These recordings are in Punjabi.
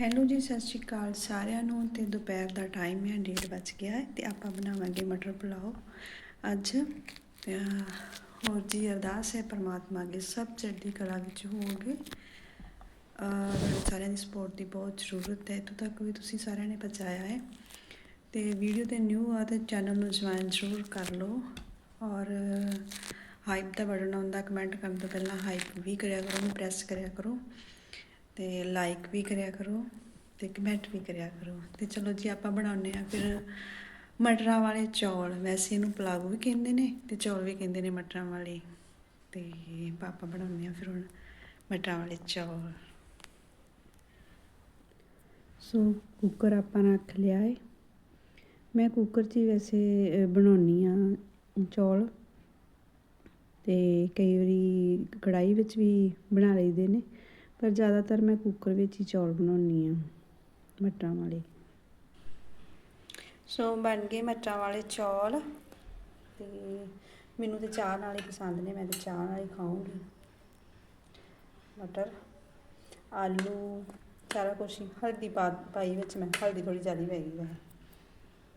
ਹੈਲੋ ਜੀ ਸਤਿ ਸ਼੍ਰੀ ਅਕਾਲ ਸਾਰਿਆਂ ਨੂੰ। ਤੇ ਦੁਪਹਿਰ ਦਾ ਟਾਈਮ ਹੈ ਡੇਢ ਵੱਜ ਗਿਆ ਹੈ ਤੇ ਆਪਾਂ ਬਣਾਵਾਂਗੇ ਮਟਰ ਪੁਲਾਓ। ਅੱਜ ਹੋਰ ਜੀ ਅਰਦਾਸ ਹੈ ਪਰਮਾਤਮਾ ਅੱਗੇ ਸਭ ਚੜ੍ਹਦੀ ਕਲਾ ਵਿੱਚ ਹੋਵੋਗੇ। ਅਹ, ਸਾਰਿਆਂ ਦੀ ਸਪੋਰਟ ਦੀ ਬਹੁਤ ਜ਼ਰੂਰਤ ਹੈ ਇੱਥੋਂ ਤੱਕ ਵੀ ਤੁਸੀਂ ਸਾਰਿਆਂ ਨੇ ਪਹੁੰਚਾਇਆ ਹੈ। ਤੇ ਵੀਡੀਓ ਤੇ ਨਿਊ ਆ ਤੇ ਚੈਨਲ ਨੂੰ ਜੁਆਇਨ ਜ਼ਰੂਰ ਕਰ ਲਓ। ਔਰ ਹਾਈਪ ਦਾ ਬਟਨ ਆਉਂਦਾ ਕਮੈਂਟ ਕਰਨ ਤੋਂ ਪਹਿਲਾਂ ਹਾਈਪ ਵੀ ਕਰਿਆ ਕਰੋ ਉਹਨੂੰ ਪ੍ਰੈਸ ਕਰਿਆ ਕਰੋ। ਤੇ ਲਾਈਕ ਵੀ ਕਰਿਆ ਕਰੋ ਤੇ ਕਮੈਂਟ ਵੀ ਕਰਿਆ ਕਰੋ। ਤੇ ਚਲੋ ਜੀ ਆਪਾਂ ਬਣਾਉਂਦੇ ਆ ਫਿਰ ਮਟਰਾਂ ਵਾਲੇ ਚੌਲ। ਵੈਸੇ ਇਹਨੂੰ ਪੁਲਾਓ ਵੀ ਕਹਿੰਦੇ ਨੇ ਤੇ ਚੌਲ ਵੀ ਕਹਿੰਦੇ ਨੇ ਮਟਰਾਂ ਵਾਲੇ। ਤੇ ਪਾਪਾ ਬਣਾਉਂਦੇ ਆ ਫਿਰ ਹੁਣ ਮਟਰਾਂ ਵਾਲੇ ਚੌਲ। ਸੋ ਕੁੱਕਰ ਆਪਾਂ ਰੱਖ ਲਿਆ ਹੈ ਮੈਂ ਕੁੱਕਰ 'ਚ ਹੀ ਵੈਸੇ ਬਣਾਉਣੀ ਆ ਚੌਲ। ਤੇ ਕਈ ਵਾਰੀ ਕੜਾਈ ਵਿੱਚ ਵੀ ਬਣਾ ਲਈਦੇ ਨੇ। ਪਰ ਜ਼ਿਆਦਾਤਰ ਮੈਂ ਕੁੱਕਰ ਵਿੱਚ ਹੀ ਚੌਲ ਬਣਾਉਣੀ ਆ ਮਟਰਾਂ ਵਾਲੇ। ਸੋ ਬਣ ਗਏ ਮਟਰਾਂ ਵਾਲੇ ਚੌਲ। ਤੇ ਮੈਨੂੰ ਤੇ ਚਾਹ ਨਾਲ ਹੀ ਪਸੰਦ ਨੇ, ਮੈਂ ਤੇ ਚਾਹ ਨਾਲ ਹੀ ਖਾਉਂਗੀ ਮਟਰ, ਆਲੂ, ਸਾਰਾ ਕੁਛ ਹਲਦੀ ਪਾ, ਪਾਈ ਵਿੱਚ ਮੈਂ, ਹਲਦੀ ਥੋੜੀ ਜ਼ਿਆਦਾ ਪੈ ਗਈ ਹੈ।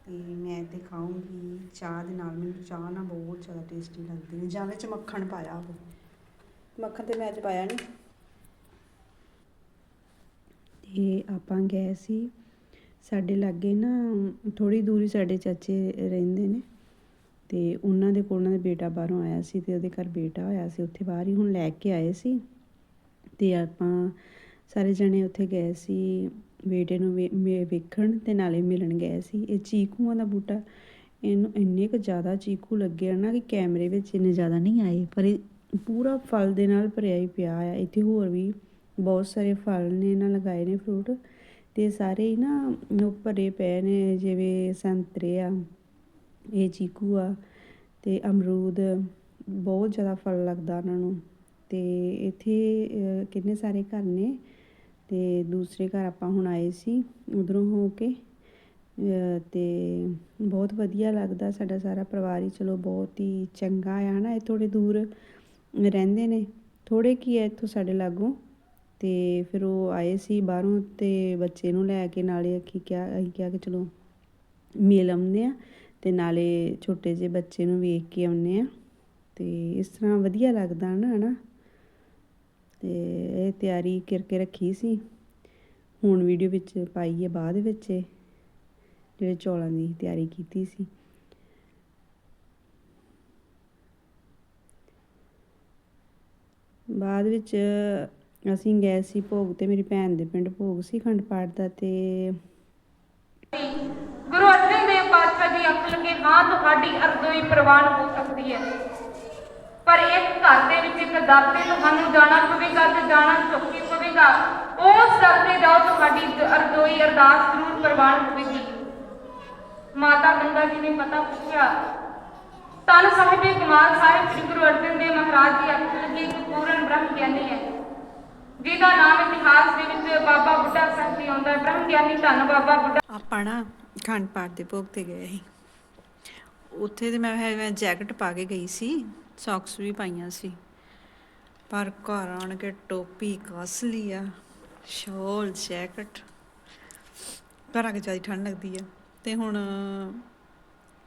ਤੇ ਮੈਂ ਤੇ ਖਾਊਂਗੀ ਚਾਹ ਦੇ ਨਾਲ। ਮੈਨੂੰ ਚਾਹ ਨਾਲ ਬਹੁਤ ਜ਼ਿਆਦਾ ਟੇਸਟੀ ਲੱਗਦੀ ਹੈ ਜਾਂ ਵਿੱਚ ਮੱਖਣ ਪਾਇਆ ਹੋਵੇ। ਮੱਖਣ ਤੇ ਮੈਂ ਅੱਜ ਪਾਇਆ ਨਹੀਂ ਤੇ ਆਪਾਂ ਗਏ ਸੀ। ਸਾਡੇ ਲਾਗੇ ਨਾ ਥੋੜ੍ਹੀ ਦੂਰੀ ਸਾਡੇ ਚਾਚੇ ਰਹਿੰਦੇ ਨੇ। ਅਤੇ ਉਹਨਾਂ ਦੇ ਕੋਲ ਉਹਨਾਂ ਦਾ ਬੇਟਾ ਬਾਹਰੋਂ ਆਇਆ ਸੀ ਅਤੇ ਉਹਦੇ ਘਰ ਬੇਟਾ ਹੋਇਆ ਸੀ। ਉੱਥੇ ਬਾਹਰ ਹੀ ਹੁਣ ਲੈ ਕੇ ਆਏ ਸੀ। ਅਤੇ ਆਪਾਂ ਸਾਰੇ ਜਣੇ ਉੱਥੇ ਗਏ ਸੀ। ਬੇਟੇ ਨੂੰ ਵੇ- ਮੇ- ਵੇਖਣ ਤੇ ਨਾਲੇ ਮਿਲਣ ਗਏ ਸੀ। ਇਹ ਚੀਕੂਆਂ ਦਾ ਬੂਟਾ, ਇਹਨੂੰ ਇੰਨੇ ਕੁ ਜ਼ਿਆਦਾ ਚੀਕੂ ਲੱਗੇ ਨਾ ਕਿ ਕੈਮਰੇ ਵਿੱਚ ਇੰਨੇ ਜ਼ਿਆਦਾ ਨਹੀਂ ਆਏ। ਪਰ ਇਹ ਪੂਰਾ ਫਲ ਦੇ ਨਾਲ ਭਰਿਆ ਹੀ ਪਿਆ ਆ। ਇੱਥੇ ਹੋਰ ਵੀ ਬਹੁਤ ਸਾਰੇ ਫਲ ਨੇ ਇਹਨਾਂ ਲਗਾਏ ਨੇ ਫਰੂਟ ਤੇ ਸਾਰੇ ਹੀ ਨਾ ਭਰੇ ਪਏ ਨੇ ਜਿਵੇਂ ਸੰਤਰੇ ਆ ਇਹ ਚੀਕੂ ਆ ਤੇ ਅਮਰੂਦ ਬਹੁਤ ਜ਼ਿਆਦਾ ਫਲ ਲੱਗਦਾ ਉਹਨਾਂ ਨੂੰ ਤੇ ਇੱਥੇ ਕਿੰਨੇ ਸਾਰੇ ਘਰ ਨੇ ਤੇ ਦੂਸਰੇ ਘਰ ਆਪਾਂ ਹੁਣ ਆਏ ਸੀ ਉਧਰੋਂ ਹੋ ਕੇ ਅਹ, ਤੇ ਬਹੁਤ ਵਧੀਆ ਲੱਗਦਾ ਸਾਡਾ ਸਾਰਾ ਪਰਿਵਾਰ ਹੀ ਚਲੋ ਬਹੁਤ ਹੀ ਚੰਗਾ ਆ ਨਾ ਇਹ ਥੋੜੇ ਦੂਰ ਰਹਿੰਦੇ ਨੇ ਥੋੜੇ ਕੀ ਹੈ ਇੱਥੋਂ ਸਾਡੇ ਲਾਗੋਂ। ਅਤੇ ਫਿਰ ਉਹ ਆਏ ਸੀ ਬਾਹਰੋਂ ਅਤੇ ਬੱਚੇ ਨੂੰ ਲੈ ਕੇ ਨਾਲੇ ਕੀ ਕਿਹਾ ਅਸੀਂ ਕਿਹਾ ਕਿ ਚਲੋ ਮਿਲ ਆਉਂਦੇ ਹਾਂ ਅਤੇ ਨਾਲੇ ਛੋਟੇ ਜਿਹੇ ਬੱਚੇ ਨੂੰ ਵੇਖ ਕੇ ਆਉਂਦੇ ਹਾਂ ਅਤੇ ਇਸ ਤਰ੍ਹਾਂ ਵਧੀਆ ਲੱਗਦਾ ਨਾ ਹੈ ਨਾ ਅਤੇ ਇਹ ਤਿਆਰੀ ਕਰਕੇ ਰੱਖੀ ਸੀ। ਹੁਣ ਵੀਡੀਓ ਵਿੱਚ ਪਾਈ ਹੈ ਬਾਅਦ ਵਿੱਚ ਇਹ, ਜਿਹੜੇ ਚੌਲਾਂ ਦੀ ਤਿਆਰੀ ਕੀਤੀ ਸੀ। ਬਾਅਦ ਵਿੱਚ ਅਸੀਂ ਗਏ ਸੀ ਭੋਗ ਤੇ ਮੇਰੀ ਭੈਣ ਦੇ ਪਿੰਡ ਭੋਗ ਸੀ ਖੰਡ ਪਾਠ ਦਾ ਤੇ ਗੁਰੂ ਅਰਜਨ ਦੇਵ ਪਾਤਸ਼ਾਹ ਦੀ ਅੱਖ ਲੱਗੇ ਹਾਂ ਤੁਹਾਡੀ ਅਰਜ਼ੋਈ ਪ੍ਰਵਾਨ ਹੋ ਸਕਦੀ ਹੈ। ਪਰ ਇੱਕ ਘਰ ਦੇ ਵਿੱਚ ਇੱਕ ਦਰ ਤੁਹਾਨੂੰ ਜਾਣਾ ਪਵੇਗਾ ਤੇ ਜਾਣਾ ਚੁੱਕੀ ਪਵੇਗਾ। ਉਸ ਦਰ ਤੇ ਤੁਹਾਡੀ ਅਰਜ਼ੋਈ ਅਰਦਾਸ ਜ਼ਰੂਰ ਪ੍ਰਵਾਨ ਹੋਵੇਗੀ। ਮਾਤਾ ਗੰਗਾ ਜੀ ਨੇ ਪਤਾ ਪੁੱਛਿਆ, ਤਨ ਸਾਹਿਬੇ, ਕਮਾਲ ਸਾਹਿਬ, ਸ੍ਰੀ ਗੁਰੂ ਅਰਜਨ ਦੇਵ ਮਹਾਰਾਜ ਦੀ ਅੱਖ ਲੱਗੀ ਇੱਕ ਪੂਰਨ ਬ੍ਰਹਮ ਗਿਆਨੀ ਹੈ। ਜਿਹਦਾ ਨਾਮ ਇਤਿਹਾਸ ਦੇ ਵਿੱਚ ਬਾਬਾ ਬੁੱਢਾ ਸਾਹਿਬ ਜੀ ਆਉਂਦਾ ਹੈ ਬ੍ਰਹਮ ਗਿਆਨੀ ਧੰਨ ਬਾਬਾ ਬੁੱਢਾ ਆਪਾਂ ਨਾ ਖੰਡ ਪਾਠ ਦੇ ਭੋਗ ਤੇ ਗਏ ਸੀ। ਉੱਥੇ ਤੇ ਮੈਂ ਮੈਂ ਜੈਕਟ ਪਾ ਕੇ ਗਈ ਸੀ, ਸੌਕਸ ਵੀ ਪਾਈਆਂ ਸੀ। ਪਰ ਘਰ ਆਣ ਕੇ ਟੋਪੀ ਕੱਸ ਲਈ ਆ, ਸ਼ੋਲ, ਜੈਕਟ। ਘਰ ਆ ਕੇ ਜ਼ਿਆਦਾ ਠੰਡ ਲੱਗਦੀ ਆ। ਤੇ ਹੁਣ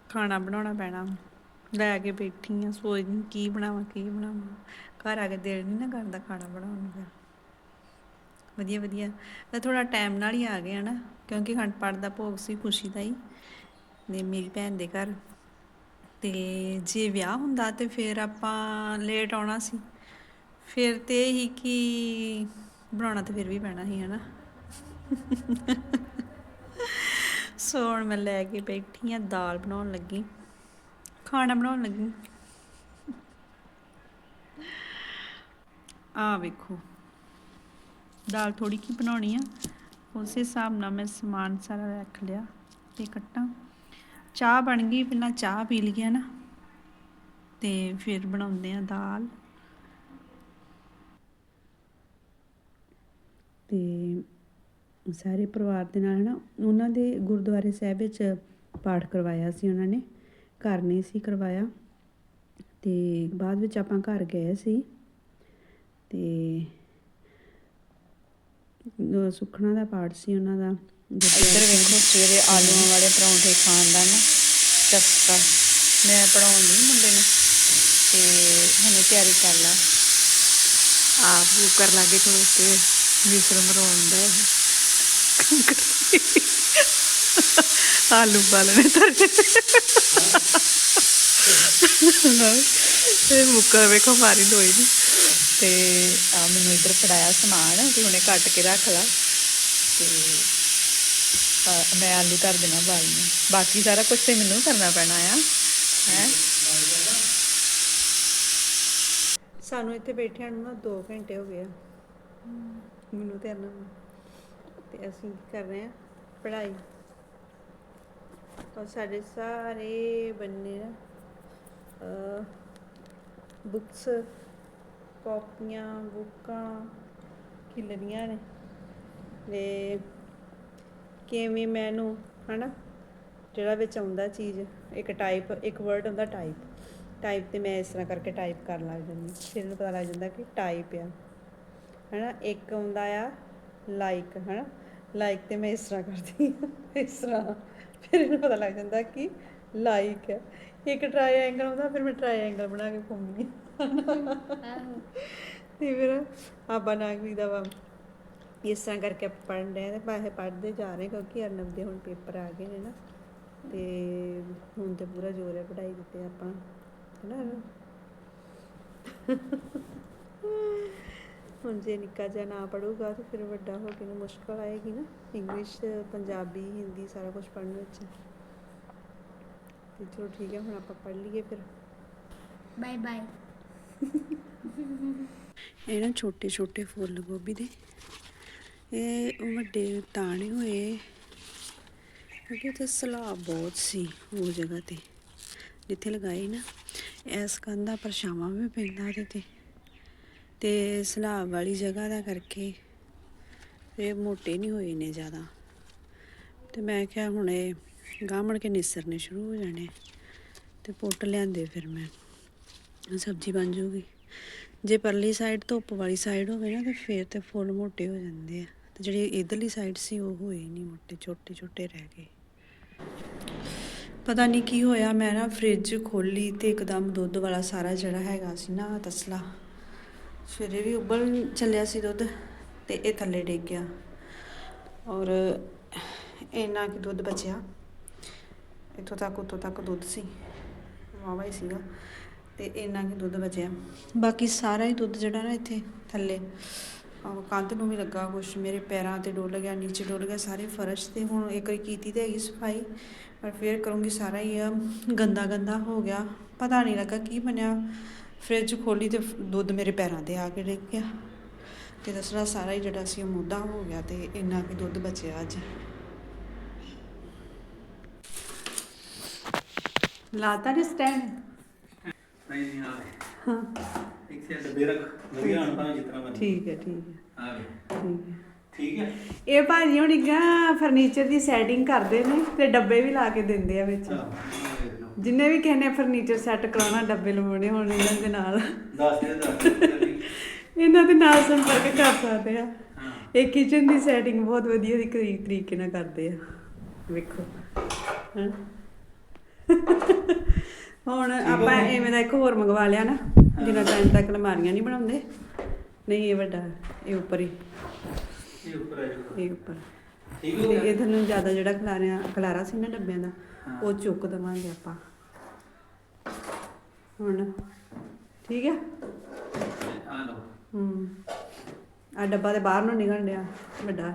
ਖਾਣਾ ਬਣਾਉਣਾ ਪੈਣਾ। ਲੈ ਕੇ ਬੈਠੀ ਆ, ਸੋਚਦੀ ਕੀ ਬਣਾਵਾਂ ਕੀ ਬਣਾਵਾਂ। ਘਰ ਆ ਕੇ ਦਿਲ ਨਹੀਂ ਨਾ ਕਰਦਾ ਖਾਣਾ ਬਣਾਉਣ ਨੂੰ ਵਧੀਆ ਵਧੀਆ। ਤਾਂ ਥੋੜਾ ਟਾਈਮ ਨਾਲ ਹੀ ਆ ਗਏ ਆ ਨਾ, ਕਿਉਂਕਿ ਖੰਡ ਪਾਠ ਦਾ ਭੋਗ ਸੀ ਖੁਸ਼ੀ ਦਾ ਹੀ ਨੇ ਮੇਰੀ ਭੈਣ ਦੇ ਘਰ। ਤੇ ਜੇ ਵਿਆਹ ਹੁੰਦਾ ਤੇ ਫਿਰ ਆਪਾਂ ਲੇਟ ਆਉਣਾ ਸੀ। ਫਿਰ ਤੇ ਹੀ ਕਿ ਬਣਾਉਣਾ ਤੇ ਫਿਰ ਵੀ ਪੈਣਾ ਸੀ, ਹਨਾ। ਸੋ ਹੁਣ ਮੈਂ ਲੈ ਕੇ ਬੈਠੀ ਆ ਦਾਲ ਬਣਾਉਣ ਲੱਗੀ, ਖਾਣਾ ਬਣਾਉਣ ਲੱਗੀ। ਆ ਵੇਖੋ। ਦਾਲ ਥੋੜੀ ਕੀ ਬਣਾਉਣੀ ਆ। ਉਸੇ ਹਿਸਾਬ ਨਾਲ ਮੈਂ ਸਮਾਨ ਸਾਰਾ ਰੱਖ ਲਿਆ ਤੇ ਕੱਟਾਂ। ਚਾਹ ਬਣ ਗਈ, ਪਹਿਲਾਂ ਚਾਹ ਪੀ ਲਈ ਹੈ ਨਾ ਤੇ ਫਿਰ ਬਣਾਉਂਦੇ ਆ ਦਾਲ। ਤੇ ਸਾਰੇ ਪਰਿਵਾਰ ਦੇ ਨਾਲ ਨਾ ਉਹਨਾਂ ਦੇ ਗੁਰਦੁਆਰੇ ਸਾਹਿਬ ਵਿੱਚ ਪਾਠ ਕਰਵਾਇਆ ਸੀ ਉਹਨਾਂ ਨੇ। ਘਰ ਨਹੀਂ ਸੀ ਕਰਵਾਇਆ। ਤੇ ਬਾਅਦ ਵਿੱਚ ਆਪਾਂ ਘਰ ਗਏ ਸੀ। ਤੇ ਸੁਖਣਾ ਦਾ ਪਾਠ ਸੀ ਉਹਨਾਂ ਦਾ। ਇੱਧਰ ਵੇਖੋ ਸਵੇਰੇ ਆਲੂਆਂ ਵਾਲੇ ਪਰੌਂਠੇ ਖਾਣ ਦਾ ਨਾ ਚਸਕਾ ਮੈਂ ਪੜਾਉਂਦੀ ਮੁੰਡੇ ਨੂੰ ਤੇ ਹੁਣੇ ਤਿਆਰੀ ਕਰ ਲਾ। ਆਪ ਕੁੱਕਰ ਲਾਗੇ ਖਲੋ ਕੇ ਵਿਸਰਮ ਰੋਂਦਾ ਆਲੂ ਬਾਲਣੇ ਤਰ ਇਹ ਮੁੱਕਰ ਵੇਖੋ ਮਾਰੀ ਲੋਈ ਨਹੀਂ ਤੇ, ਆ, ਮੈਨੂੰ ਇੱਧਰ ਫੜਾਇਆ ਸਮਾਨ, ਵੀ ਹੁਣੇ ਕੱਟ ਕੇ ਰੱਖ ਲਾ। ਤੇ ਮੈਂ ਆਲੂ ਧਰ ਦੇਣਾ ਬਾਲਣੇ ਬਾਕੀ ਸਾਰਾ ਕੁਝ ਤੇ ਮੈਨੂੰ ਕਰਨਾ ਪੈਣਾ ਆ, ਹੈ? ਸਾਨੂੰ ਇੱਥੇ ਬੈਠਿਆਂ ਨੂੰ ਨਾ 2 ਘੰਟੇ ਹੋ ਗਏ ਆ। ਮੈਨੂੰ ਤੇ ਅਰਨਬ ਨੂੰ। ਤੇ ਅਸੀਂ ਕਰ ਰਹੇ ਆ? ਪੜ੍ਹਾਈ। ਔਰ ਸਾਡੇ ਸਾਰੇ ਬੰਨੇ ਨਾ ਬੁੱਕਸ ਕਾਪੀਆਂ ਬੁੱਕਾਂ ਖਿਲਰੀਆਂ ਨੇ। ਤੇ ਕਿਵੇਂ ਮੈਨੂੰ ਹਨਾ ਜਿਹੜਾ ਵਿੱਚ ਆਉਂਦਾ ਚੀਜ਼ ਇੱਕ ਟਾਈਪ ਇੱਕ ਵਰਡ ਹੁੰਦਾ ਟਾਈਪ ਟਾਈਪ ਤੇ ਮੈਂ ਇਸ ਤਰ੍ਹਾਂ ਕਰਕੇ ਟਾਈਪ ਕਰਨ ਲੱਗ ਜਾਂਦੀ ਫਿਰ ਮੈਨੂੰ ਪਤਾ ਲੱਗ ਜਾਂਦਾ ਕਿ ਟਾਈਪ ਆ। ਹਨਾ ਇੱਕ ਆਉਂਦਾ ਆ ਲਾਈਕ ਹਨਾ। ਲਾਈਕ ਤੇ ਮੈਂ ਇਸ ਤਰ੍ਹਾਂ ਕਰਦੀ ਹਾਂ, ਇਸ ਤਰ੍ਹਾਂ। ਫਿਰ ਇਹਨੂੰ ਪਤਾ ਲੱਗ ਜਾਂਦਾ ਕਿ ਲਾਈਕ ਹੈ ਇੱਕ ਟ੍ਰਾਇੰਗਲ ਹੁੰਦਾ ਫਿਰ ਮੈਂ ਟ੍ਰਾਇੰਗਲ ਬਣਾ ਕੇ ਘੁੰਮਦੀ ਤੇ ਫਿਰ ਆਪਾਂ ਨਾਗਵੀ ਦਾ ਵਾ, ਇਸ ਤਰ੍ਹਾਂ ਕਰਕੇ ਪੜ੍ਹਨ ਰਹੇ ਤੇ ਪਾਸੇ ਪੜ੍ਹਦੇ ਜਾ ਰਹੇ ਕਿਉਂਕਿ ਅਰਨਬ ਦੇ ਹੁਣ ਪੇਪਰ ਆ ਗਏ ਨੇ ਨਾ, ਤੇ ਹੁਣ ਤੇ ਪੂਰਾ ਜ਼ੋਰ ਹੈ ਪੜ੍ਹਾਈ ਦਿੱਤੇ ਆਪਾਂ, ਹੈਨਾ? ਅਰਨਬ? ਹੁਣ ਜੇ ਨਿੱਕਾ ਜਿਹਾ ਨਾ ਪੜੂਗਾ ਤਾਂ ਫਿਰ ਵੱਡਾ ਹੋ ਕੇ ਨੂੰ ਮੁਸ਼ਕਲ ਆਏਗੀ ਨਾ ਇੰਗਲਿਸ਼ ਪੰਜਾਬੀ, ਹਿੰਦੀ ਸਾਰਾ ਕੁਝ ਪੜ੍ਹਨ ਵਿੱਚ। ਤੇ ਚਲੋ ਠੀਕ ਹੈ, ਹੁਣ ਆਪਾਂ ਪੜ੍ਹ ਲਈਏ ਫਿਰ। ਬਾਏ ਬਾਏ ਇਹ ਨਾ ਛੋਟੇ ਛੋਟੇ ਫੁੱਲ ਗੋਭੀ ਦੇ। ਇਹ ਵੱਡੇ ਤਾਂ ਨਹੀਂ ਹੋਏ। ਕਿਉਂਕਿ ਉੱਥੇ ਸਲਾਬ ਬਹੁਤ ਸੀ ਉਹ ਜਗ੍ਹਾ ਤੇ। ਜਿੱਥੇ ਲਗਾਏ ਨਾ, ਇਸ ਕੰਧ ਪਰਛਾਵਾਂ ਵੀ ਪੈਂਦਾ ਉਹਦੇ ਤੇ। ਤੇ ਸਲਾਬ ਵਾਲੀ ਜਗ੍ਹਾ ਦਾ ਕਰਕੇ ਇਹ ਮੋਟੇ ਨਹੀਂ ਹੋਏ ਨੇ ਜ਼ਿਆਦਾ। ਤੇ ਮੈਂ ਕਿਹਾ ਹੁਣ ਇਹ ਗਾਮਣ ਕੇ ਨਿਸਰਨੇ ਸ਼ੁਰੂ ਹੋ ਜਾਣੇ। ਤੇ ਪੁੱਟ ਲਿਆਂਦੇ ਫਿਰ ਮੈਂ। ਸਬਜ਼ੀ ਬਣ ਜੂਗੀ ਜੇ ਪਰਲੀ ਸਾਈਡ ਧੁੱਪ ਵਾਲੀ ਸਾਈਡ ਹੋਵੇ ਨਾ, ਤੇ ਫੇਰ ਤੇ ਫੁੱਲ ਮੋਟੇ ਹੋ ਜਾਂਦੇ ਆ। ਤੇ ਜਿਹੜੀ ਇਧਰਲੀ ਸਾਈਡ ਸੀ, ਉਹ ਹੋਏ ਨਹੀਂ ਮੋਟੇ, ਛੋਟੇ ਛੋਟੇ ਰਹਿ ਗਏ। ਪਤਾ ਨਹੀਂ ਕੀ ਹੋਇਆ, ਮੈਂ ਨਾ ਫ੍ਰਿਜ ਖੋਲੀ ਤੇ ਇੱਕਦਮ ਦੁੱਧ ਵਾਲਾ ਸਾਰਾ ਜਿਹੜਾ ਹੈਗਾ ਸੀ ਨਾ, ਤਸਲਾ। ਸਵੇਰੇ ਵੀ ਉਬਲ ਚੱਲਿਆ ਸੀ ਦੁੱਧ, ਤੇ ਇਹ ਥੱਲੇ ਡਿੱਗ ਗਿਆ। ਔਰ ਇੰਨਾ ਕਿ ਦੁੱਧ ਬਚਿਆ। ਇੱਥੋਂ ਤੱਕ, ਉੱਥੋਂ ਤੱਕ ਦੁੱਧ ਸੀ। ਵਾਵਾ ਹੀ ਸੀਗਾ। ਤੇ ਇੰਨਾ ਕਿ ਦੁੱਧ ਬਚਿਆ। ਬਾਕੀ ਸਾਰਾ ਹੀ ਦੁੱਧ ਜਿਹੜਾ ਨਾ ਇੱਥੇ ਥੱਲੇ ਕੰਧ ਨੂੰ ਵੀ ਲੱਗਾ ਕੁਛ, ਮੇਰੇ ਪੈਰਾਂ ਤੇ ਡੁੱਲ ਗਿਆ, ਨੀਚੇ ਡੁੱਲ ਗਿਆ, ਸਾਰੇ ਫਰਸ਼ ਤੇ ਹੁਣ ਇੱਕ ਵਾਰੀ ਕੀਤੀ ਤੇ ਹੈਗੀ ਸਫ਼ਾਈ, ਪਰ ਫੇਰ ਕਰੂੰਗੀ ਸਾਰਾ ਹੀ ਆ ਗੰਦਾ ਗੰਦਾ ਹੋ ਗਿਆ। ਪਤਾ ਨਹੀਂ ਲੱਗਾ ਕੀ ਬਣਿਆ। ਫ੍ਰਿਜ ਖੋਲੀ ਤੇ ਦੁੱਧ ਮੇਰੇ ਪੈਰਾਂ ਤੇ ਆ ਕੇ ਡਿੱਗ ਗਿਆ। ਤੇ ਦਸਰਾ ਸਾਰਾ ਹੀ ਜਿਹੜਾ ਸੀ ਉਹ ਮੁੱਦਾ ਹੋ ਗਿਆ ਤੇ ਇੰਨਾ ਕਿ ਦੁੱਧ ਬਚਿਆ ਅੱਜ। ਲਾਤਾ ਨੇ ਸਟੈਂਡ? ਨਹੀਂ ਨਹੀਂ ਆ ਹਾਂ। ਇੱਥੇ ਡੱਬੇ ਰੱਖ। ਵਧੀਆ ਹਣ ਭਾਵੇਂ ਜਿਤਨਾ ਮਰਜ਼ੀ। ਠੀਕ ਹੈ ਠੀਕ ਹੈ। ਆ ਠੀਕ ਹੈ। ਠੀਕ ਹੈ? ਇਹ ਭਾਜੀ ਹੁਣ ਇੱਗਾ ਫਰਨੀਚਰ ਦੀ ਸੈਟਿੰਗ ਕਰਦੇ ਨੇ ਤੇ ਡੱਬੇ ਵੀ ਲਾ ਕੇ ਦਿੰਦੇ ਆ ਵਿੱਚ। ਚਲੋ ਲਓ। ਜਿੰਨੇ ਵੀ ਕਿਸੇ ਨੇ ਫਰਨੀਚਰ ਸੈੱਟ ਕਰਾਉਣਾ ਡੱਬੇ ਲਵਾਉਣੇ ਹੋਣ ਇਹਨਾਂ ਦੇ ਨਾਲ। ਦੱਸ ਦੇ ਦੱਸ ਦੇ। ਜਲਦੀ। ਇਹਨਾਂ ਦੇ ਨਾਲ ਸੰਪਰਕ ਕਰ ਸਕਦੇ ਆ। ਹਾਂ। ਇਹ ਕਿਚਨ ਦੀ ਸੈਟਿੰਗ ਬਹੁਤ ਵਧੀਆ ਦੀ ਤਰੀ- ਤਰੀਕੇ ਨਾਲ ਕਰਦੇ ਆ। ਵੇਖੋ। ਹੈਂ। ਹੁਣ ਆਪਾਂ ਐਵੇਂ ਦਾ ਇੱਕ ਹੋਰ ਮੰਗਵਾ ਲਿਆ ਨਾ ਜਿੰਨਾ ਟਾਈਮ ਤੱਕ ਅਲਮਾਰੀਆਂ ਨਹੀਂ ਬਣਾਉਂਦੇ। ਨਹੀਂ ਇਹ ਵੱਡਾ ਇਹ ਉੱਪਰ ਹੀ। ਇਹ ਉੱਪਰ ਇਹ ਠੀਕ ਹੋ ਗਿਆ। ਇਹਦੇ ਨੂੰ ਜ਼ਿਆਦਾ ਜਿਹੜਾ ਖਲਾਰਿਆ ਖਲਾਰਾ ਸੀ ਨਾ ਡੱਬਿਆਂ ਦਾ। ਉਹ ਚੁੱਕ ਦਵਾਂਗੇ ਆਪਾਂ। ਹੁਣ ਠੀਕ ਹੈ ਆ ਲਓ। ਹੂੰ। ਆ ਡੱਬਾ ਤੇ ਬਾਹਰ ਨੂੰ ਨਿਕਲ ਡਿਆ ਵੱਡਾ।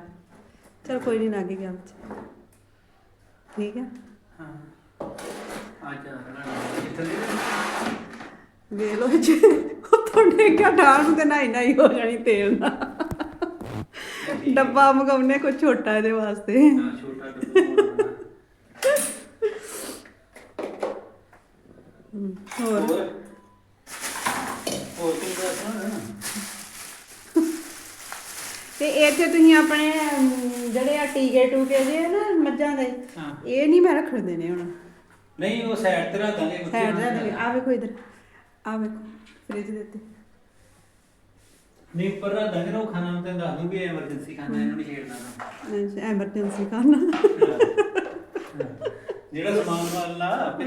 ਚਲ ਕੋਈ ਨਹੀਂ ਲੱਗ ਗਿਆ ਵਿੱਚ ਠੀਕ ਹੈ ਹਾਂ। ਆ ਜਾ ਦੇ ਵੇਖ ਲਓ ਜੀ ਉੱਥੋਂ ਡੇਗਾ ਡਾਲ ਨੂੰ ਤੇ ਨਾਈ ਨਾਈ ਹੋ ਜਾਣੀ ਤੇਲ ਨਾਲ। ਡੱਬਾ ਮਗਾਉਨੇ ਕੋਈ ਛੋਟਾ ਇਹਦੇ ਵਾਸਤੇ। ਹਾਂ ਛੋਟਾ ਡੱਬਾ ਹੋਰ ਹੋਰ ਤੂੰ ਇੱਥੇ ਤੁਸੀਂ ਆਪਣੇ ਜਿਹੜੇ ਆ ਟੀਕੇ ਟੂਕੇ ਜੇ ਨਾ ਮੱਝਾਂ ਦੇ। ਇਹ ਨਹੀਂ ਮੈਂ ਰੱਖਣ ਦੇਣੇ ਹੁਣ। ਨਹੀਂ ਉਹ ਸਾਈਡ ਤੇ ਰੱਖ ਦਾਂਗੇ ਸਾਈਡ ਦਾ ਆ ਵੇਖੋ ਇਧਰ। ਆ ਵੇਖੋ ਫ੍ਰਿਜ ਦੇ ਉੱਤੇ। ਨਹੀਂ ਉੱਪਰ ਰੱਖ ਦਾਂਗੇ ਨਾ ਉਹ ਖਾਣਾ ਮੈਂ ਤੈਨੂੰ ਦੱਸ ਦੂੰ ਵੀ ਐਮਰਜੈਂਸੀ ਖਾਣਾ ਇਹਨੂੰ ਨਹੀਂ ਛੇੜਨਾ। ਨਾ। ਐਮਰਜੈਂਸੀ ਕਰਨਾ ਜਿਹੜਾ ਸਮਾਨ ਵਾਲਾ ਆਪੇ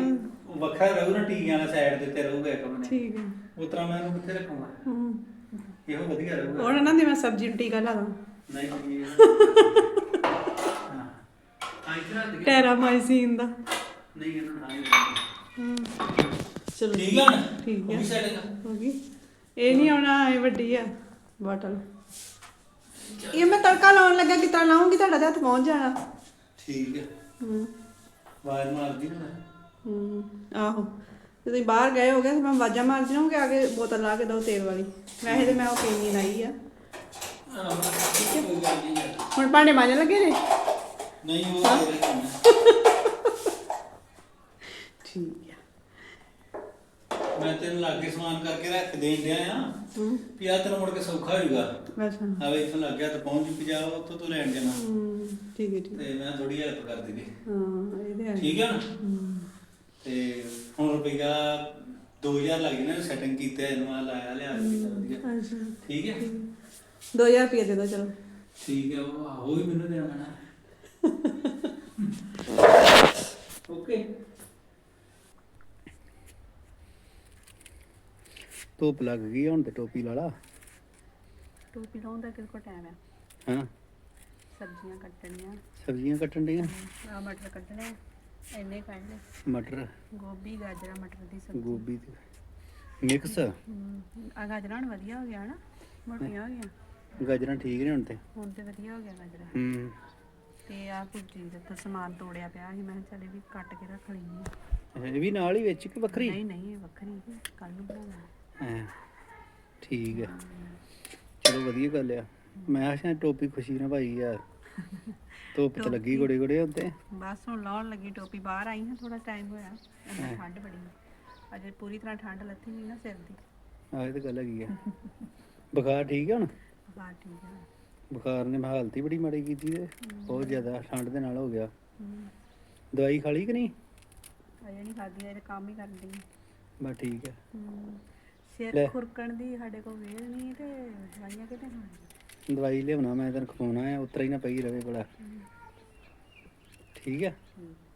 ਉਹ ਵੱਖਰਾ ਰਹੂ ਨਾ ਟੀਆਂ ਵਾਲਾ ਸਾਈਡ ਦੇ ਉੱਤੇ ਰਹੂਗਾ ਇੱਕ ਬੰਨੇ ਠੀਕ ਹੈ। ਉਸ ਤਰ੍ਹਾਂ ਮੈਂ ਇਹਨੂੰ ਕਿੱਥੇ ਰੱਖੂੰਗਾ? ਹੂੰ। ਇਹੋ ਵਧੀਆ ਰਹੂਗਾ। ਉਹਨਾਂ ਦੀ ਮੈਂ ਸਬਜ਼ੀ ਨੂੰ ਟੀਕਾ ਲਾ ਦਾਂ ਨਹੀਂ ਨਹੀਂ ਹਾਂ। ਆ ਇਤਨਾ ਦੇ। ਟੈਰਾਮਾਈਸਿਨ ਦਾ। ਨਹੀਂ ਇਹਨੂੰ ਨਾ ਹੀ ਹੂੰ ਚਲੋ ਠੀਕ ਆ ਨਾ? ਠੀਕ ਉਹ ਹੈ ਵੀ ਸੈਟ ਹੋ ਗਈ। ਇਹ ਨਹੀਂ ਆਉਣਾ ਇਹ ਵੱਡੀ ਆ ਬੋਟਲ। ਇਹ ਮੈਂ ਤੜਕਾ ਲਾਉਣ ਲੱਗਾ ਕਿ ਤਾਂ ਲਾਉਂਗੀ ਤੁਹਾਡਾ ਤੇ ਹੱਥ ਪਹੁੰਚ ਜਾਣਾ। ਠੀਕ ਹੈ ਹੂੰ। ਵਾਰ ਮਾਰਦੀ ਨਾ। ਹੂੰ ਆਹੋ। ਜੇ ਤੁਸੀਂ ਬਾਹਰ ਗਏ ਹੋਗੇ ਤਾਂ ਮੈਂ ਆਵਾਜ਼ਾਂ ਮਾਰਦੀ ਕਿ ਆ ਕੇ ਬੋਤਲ ਲਾ ਕੇ ਦਿਓ ਤੇਲ ਵਾਲੀ। ਵੈਸੇ ਤੇ ਮੈਂ ਉਹ ਪੀਣੀ ਲਾਈ ਆ। ਆਹ ਕੋਈ ਗੱਲ ਨਹੀਂ। ਯਾਰ। ਹੁਣ ਭਾਂਡੇ ਮਾਂਜਣ ਲੱਗੇ ਨੇ ਨਹੀਂ ਉਹ ਤੇਰੇ ਕੰਮ ਹੈ। ਠੀਕ ਆ। ਮੈਂ ਤੈਨੂੰ ਲਾਗੇ ਸਮਾਨ ਕਰਕੇ ਰੱਖ ਦੇਣ ਡਿਆ ਆ। ਹੂੰ। ਵੀ ਆ ਤੈਨੂੰ ਮੁੜ ਕੇ ਸੌਖਾ ਹੋਊਗਾ। ਅੱਛਾ। ਆਵੇ ਇੱਥੋਂ ਲੱਗ ਗਿਆ ਤਾਂ ਪਹੁੰਚ ਵੀ ਜਾ ਉੱਥੋਂ ਤੂੰ ਲੈਣ ਜਾਣਾ। ਹੂੰ ਠੀਕ ਹੈ ਠੀਕ ਹੈ। ਤੇ ਮੈਂ ਥੋੜੀ ਹੈਲਪ ਕਰ ਦੇਗੀ ਹਾਂ ਇਹ ਤੇ ਹੈ। ਠੀਕ ਹੈ ਨਾ? ਹੂੰ। ਤੇ ਹੁਣ ਰੁਪਈਆ 2000 ਲੱਗ ਜਾਣਾ ਸੈਟਿੰਗ ਕੀਤੇ ਇਹਨੂੰ ਆ ਲਾਇਆ ਲਿਆ ਕੇ ਵਧੀਆ ਅੱਛਾ। ਠੀਕ ਹੈ 2000 ਰੁਪਏ ਦੇ ਦਿਓ ਚਲੋ। ਠੀਕ ਹੈ ਉਹ ਆਹੋ ਵੀ ਮੈਨੂੰ ਦੇਣਾ ਪੈਣਾ। ਓਕੇ। ਧੁੱਪ ਲੱਗ ਗਈ ਹੁਣ ਤੇ ਟੋਪੀ ਲਾ ਲਾ। ਟੋਪੀ ਲਾਉਣ ਦਾ ਕਿਹਦੇ ਕੋਲ ਟਾਈਮ ਹੈ ਹਾਂ? ਸਬਜ਼ੀਆਂ ਕੱਟਣੀਆਂ। ਸਬਜ਼ੀਆਂ ਕੱਟਣ ਡੀਆਂ ਆ ਮਟਰ ਕੱਢਣੇ ਇੰਨੇ ਕੱਢ ਲੈ ਮਟਰ? ਗੋਭੀ ਗਾਜਰਾਂ ਮਟਰ ਦੀ ਸਬਜ਼ੀ। ਗੋਭੀ ਤੇ ਮਿਕਸ? ਆ ਗਾਜਰਾਂ ਹੁਣ ਵਧੀਆ ਹੋ ਗਿਆ ਨਾ? ਮੋਟੀਆਂ ਹੋ ਗਈਆਂ? ਗਾਜਰਾਂ ਠੀਕ ਨੇ ਹੁਣ ਤੇ? ਹੁਣ ਤੇ ਵਧੀਆ ਹੋ ਗਿਆ ਗਾਜਰਾਂ। ਹੂੰ। ਤੇ ਆ ਭੁੱਜੀ ਦਾ ਤਾਂ ਸਮਾਨ ਤੋੜਿਆ ਪਿਆ ਸੀ। ਮੈਂ ਕਿਹਾ ਚੱਲ ਇਹ ਵੀ ਕੱਟ ਕੇ ਰੱਖ ਅੱਛਾ, ਇਹ ਵੀ ਨਾਲ ਹੀ ਵਿੱਚ ਕਿ ਵੱਖਰੀ? ਨਹੀਂ ਨਹੀਂ ਇਹ ਵੱਖਰੀ ਕੱਲ ਨੂੰ ਬਣਾਉਣਾ। ਹਾਂ ਠੀਕ ਹੈ ਚਲੋ ਵਧੀਆ ਗੱਲ ਆ। ਮੈਂ ਆਸ਼ਾ ਟੋਪੀ ਖੁਸ਼ੀ ਨਾਲ ਭਾਈ ਯਾਰ ਧੁੱਪ ਚ ਲੱਗੀ ਗੋੜੇ ਗੋੜੇ ਹੁੰਦੇ ਬਸ ਹੁਣ ਲਾਉਣ ਲੱਗੀ ਟੋਪੀ ਬਾਹਰ ਆਈ ਹਾਂ ਥੋੜਾ ਟਾਈਮ ਹੋਇਆ। ਅੰਦਰ ਠੰਡ ਬੜੀ ਹੈ। ਅਜੇ ਪੂਰੀ ਤਰ੍ਹਾਂ ਠੰਡ ਲੱਥੀ ਨਹੀਂ ਨਾ ਸਿਰ ਦੀ। ਆਹ ਇਹ ਤਾਂ ਗੱਲ ਹੈਗੀ ਆ। ਬੁਖਾਰ ਠੀਕ ਹੈ ਹੁਣ? ਬਾਹਰ ਠੀਕ ਹੈ ਬੁਖਾਰ ਨੇ ਹਾਲਤ ਹੀ ਬੜੀ ਮਾੜੀ ਕੀਤੀ ਤੇ ਬਹੁਤ ਜ਼ਿਆਦਾ ਠੰਡ ਦੇ ਨਾਲ ਹੋ ਗਿਆ। ਦਵਾਈ ਖਾ ਲਈ ਕਿ ਨਹੀਂ? ਅਜੇ ਨਹੀਂ ਖਾਦੀ ਅਜੇ ਕੰਮ ਹੀ ਕਰਦੀ। ਬਸ ਠੀਕ ਹੈ। ਸਿਰ ਲੈ। ਖੁਰਕਣ ਦੀ ਸਾਡੇ ਕੋਲ ਵੇਲ ਨਹੀਂ ਤੇ ਦਵਾਈਆਂ ਕਿਤੇ ਖਾਣੀਆਂ? ਦਵਾਈ ਲਿਆਉਣਾ ਮੈਂ ਤੈਨੂੰ ਖਵਾਉਣਾ ਹੈ ਉਤਰਾ ਹੀ ਨਾ ਪਈ ਰਵੇ ਬੜਾ ਠੀਕ ਠੀਕ